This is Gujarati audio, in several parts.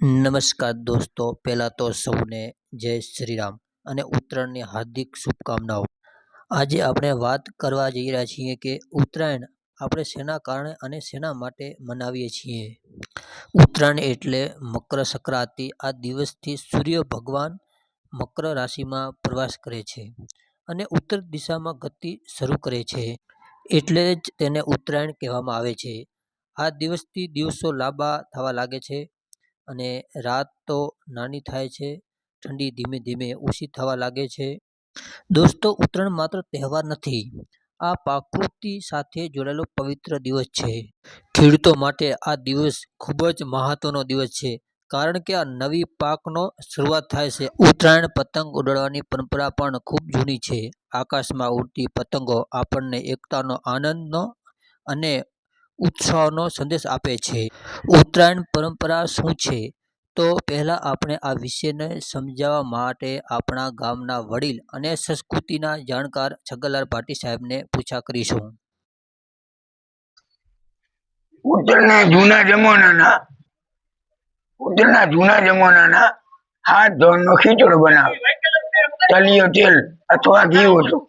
નમસ્કાર દોસ્તો, પહેલાં તો સૌને જય શ્રી રામ અને ઉત્તરાયણની હાર્દિક શુભકામનાઓ. આજે આપણે વાત કરવા જઈ રહ્યા છીએ કે ઉત્તરાયણ આપણે શેના કારણે અને શેના માટે મનાવીએ છીએ? ઉત્તરાયણ એટલે મકર સંક્રાંતિ, આ દિવસથી સૂર્ય ભગવાન મકર રાશિમાં પ્રવાસ કરે છે અને ઉત્તર દિશામાં ગતિ શરૂ કરે છે. એટલે જ તેને ઉત્તરાયણ કહેવામાં આવે છે. આ દિવસથી દિવસો લાંબા થવા લાગે છે અને રાત તો નાની થાય છે, ઠંડી ધીમે ધીમે ઓછી થવા લાગે છે. દોસ્તો, ઉત્તરાયણ માત્ર તહેવાર નથી, આ પ્રકૃતિ સાથે જોડાયેલો પવિત્ર દિવસ છે. ખેડૂતો માટે આ દિવસ ખૂબ જ મહત્વનો દિવસ છે, કારણ કે આ નવી પાકનો શરૂઆત થાય છે. ઉત્તરાયણ પતંગ ઉડાડવાની પરંપરા પણ ખૂબ જૂની છે. આકાશમાં ઉડતી પતંગો આપણને એકતાનો, આનંદનો અને ઉત્સાહનો સંદેશ આપે છે. ઉત્તરાયણ પરંપરા શું છે? તો પહેલાં આપણે આ વિષયને સમજાવવા માટે આપણા ગામના વડીલ અને સંસ્કૃતિના જાણકાર છગનલાલ પાટી સાહેબને પૂછા કરીશું. ઉત્તરના જૂના જમાનાના, ઉત્તરના જૂના જમાનાના હાથ ધોરણનો ખીચડો બનાવે. તલિયો તેલ અથવા ઘી હતું.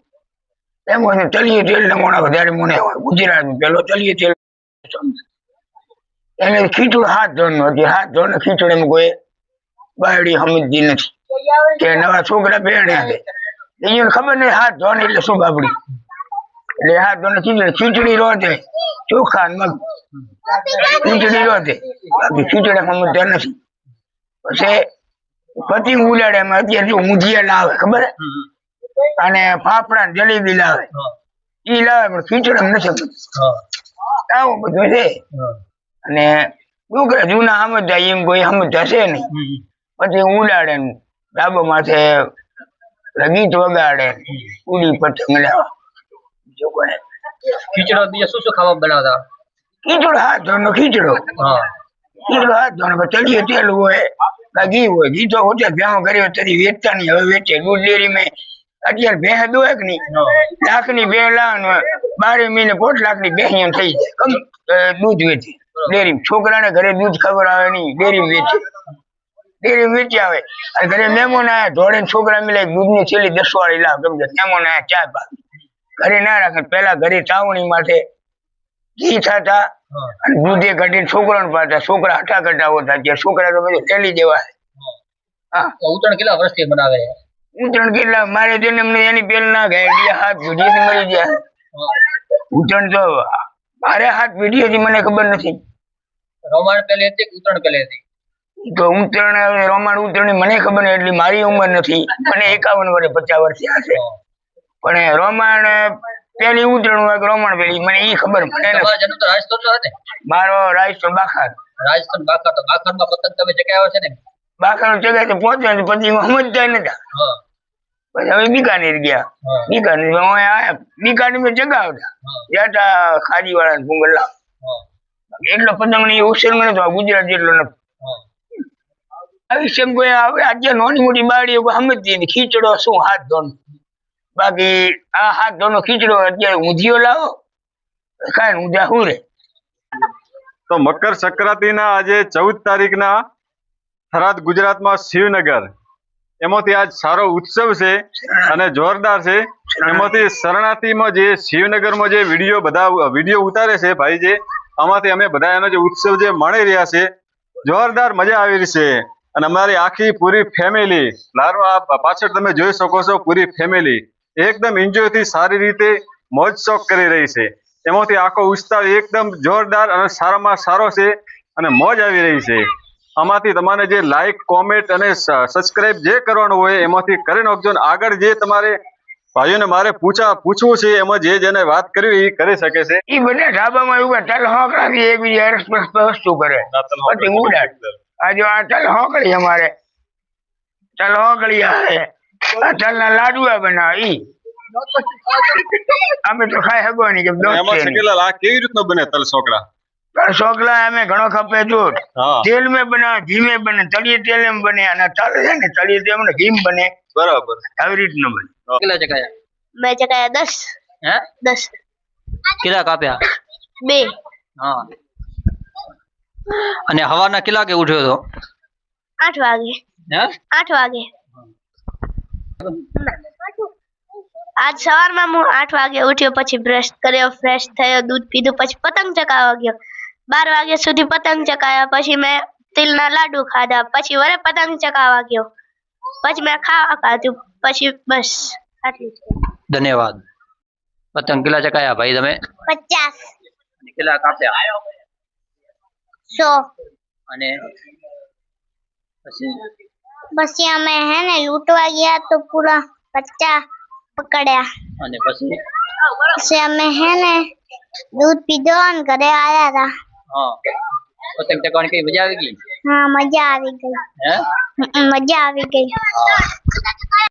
એમ તલિયો તેલ ને મોણા વધારે મને હોય. ગુજરાત પેલો તલિયો તેલ એને ખીચડું હાથ ધોરણ હતી. હાથ ધોરણ ખીચડો એમ કોઈ બાયડી સમજતી નથી. કે નવા છોકરા પહેણ્યા છે. એને ખબર નહીં હાથ ધોને એટલે શું બાબડી એટલે હાથ ધોને ખીચડી. ખીચડી રોતે ચોખા મગ ખીચડી રોતે બાકી ખીચડા સમજતા નથી. પછી પતિ ઉડાડે એમાં અત્યારે જો ઊંધિયા લાવે ખબર? અને ફાફડા ને જલેબી લાવે. ઈ લાવે પણ ખીચડા નથી. આવું બધું છે. અને છોકરા જૂના સમજતા એમ કોઈ સમજતા છે નહીં પછી ઉડાડે ડાબો માથે ગીત વગાડે ઉડી પતંગ લાવે. બીજો કોઈ. ખીચડો બીજો શું શું ખાવા બનાવતા? ખીચડો હાથ ધોવાનો ખીચડો. હા. ખીચડો હાથ ધોવાનો ચડીએ તેલ હોય કાં ઘી હોય ઘી તો હોતે ભેણો કર્યો તરી વેચતા નહીં. હવે વેચે દૂધ ડેરી મેં અત્યારે ભેહ દોય કે નહીં લાખની બે લાખ બારે મહિને પોટ લાખની થઈ જાય. દૂધ વેચે. ડેરી છોકરાને ઘરે દૂધ ખબર આવે નહીં ડેરી વેચે. ડેરી વેચી આવે. અને ઘરે મહેમાન આયા ઢોળે છોકરા મિલે દૂધની છેલ્લી દસ વાળી લાવ કે મહેમાન આયા ચા પા ઘરે ના રાખે પેલા ઘરે ચાવણી માટે ઘી થતા અને દૂધે કાઢીને છોકરાને પાતા છોકરા હટા કટા હોતા જે છોકરા તો બધું ટેલી દેવા. હા. તો ઉત્તરાયણ કેટલા વર્ષથી બનાવે છે? ઉત્તરાયણ કેટલા મારે તેને એની પેલ ના ગયા હાથ પેઢી મરી ગયા. ઉત્તરાયણ તો મારે હાથ પેઢી હતી મને ખબર નથી. રોમાણ પહેલી હતી ઉત્તરાયણ પહેલી હતી? તો ઉત્તરાયણ રોમાણ ઉત્તરાયણ મને ખબર નહીં એટલી મારી ઉંમર નથી. મને એકાવન વર્ષ પચાસ વર્ષ થયા છે. પણ રોમાણ પેલી ઉત્તરાયણ હોય રોમાણ પેલી મને એ ખબર મને નથી મારો રાજસ્થાન બાખાર. રાજસ્થાન બાખાર તો બાકરમાં પતંગ તમે ચગાવ્યો છે ને? બાખાર જગ્યાએ તો પહોંચ્યો પછી હું સમજતા નતા પછી બીકાનેર ગયા. બીકાનેરમાં હું આયા. બીકાનેરમાં વાળા ભૂંગળ. એટલો પતંગની ઉછેર મને તો ગુજરાત જેટલો નથી આવી સેમ કોઈ હવે નાની મોટી બાળીઓ કોઈ સમજતી ખીચડો શું હાથ ધોનો બાકી આ હાથ ધોનો ખીચડો અત્યારે ઊંધિયો લાવો. ખાય ને ઊંધા હું રે તો મકર સંક્રાંતિના આજે ચૌદ તારીખના થરાદ ગુજરાતમાં શિવનગર. એમાંથી આજ સારો ઉત્સવ છે અને જોરદાર છે. એમાંથી શરણાર્થીમાં જે શિવનગરમાં જે વીડિયો બધા, વીડિયો ઉતારે છે ભાઈ જે આમાંથી અમે બધા એનો જે ઉત્સવ જે માણી રહ્યા છે, જોરદાર મજા આવી રહી છે. અને અમારી આખી પૂરી ફેમિલી આ પાછળ તમે જોઈ શકો છો પૂરી ફેમિલી એકદમ એન્જોયથી સારી રીતે મોજ શોખ કરી રહી છે. એમાંથી આખો ઉત્સાહ એકદમ જોરદાર અને સારામાં સારો છે અને મોજ આવી રહી છે. આમાંથી તમારે જે લાઈક કોમેન્ટ અને સબસ્ક્રાઇબ જે કરવાનું હોય એમાંથી કરી નાખજો આગળ જે તમારે ભાઈઓને મારે પૂછા પૂછવું છે એમાં જે જેને વાત કરવી એ કરી શકે છે. એ બધા ઢાબામાં એવું તલ હોકડાથી એકબીજા અરસપરસ વસ્તુ કરે. પછી ઉડાડ આ તલ હોકડી અમારે. તલ હોકડી આવે. આ તલના લાડુઆ બનાવે ઈ. અમે તો ખાઈ નહીં કે. કેવી રીતનો બને તલ સોકડા છોકરા અમે ઘણો ખપે દૂધ. તેલ में બને ઘી में બને તળિયે તેલ એમ બને અને ચાલે છે ને તળિયે તેલ ને ઘી બને. બરાબર. આવી રીતનું બને. કેટલા ચકાયા? મેં ચકાયા દસ. હે? દસ. કેટલા કાપ્યા? બે. હા. અને હવાના કેટલા કે ઉઠ્યો તો? આઠ વાગે. હે? આઠ વાગે. આજ સવારમાં હું આઠ વાગે ઉઠ્યો પછી બ્રશ કર્યો ફ્રેશ થયો દૂધ પીધું પછી પતંગ ચગાવવા ગયો. બાર વાગ્યા સુધી પતંગ ચગાવ્યા પછી મેં તિલના લાડુ ખાધા. પછી વરે પતંગ ચગાવવા ગયો. પછી મેં ખાવા ખાધું પછી બસ આટલું જ. ધન્યવાદ. પતંગ કેટલા ચકાયા ભાઈ તમે? પચાસ. અને કેટલા કાપ્યા? સો. અને પછી? પછી અમે હે ને લૂંટવા ગયા તો પૂરા પચાસ પકડ્યા. અને પછી? પછી અમે હે ને દૂધ પીધો અને ઘરે આવ્યા હતા હા. પતંગ ચગાવવાની કઈ મજા આવી ગઈ? હા મજા આવી ગઈ. હે? મજા આવી ગઈ.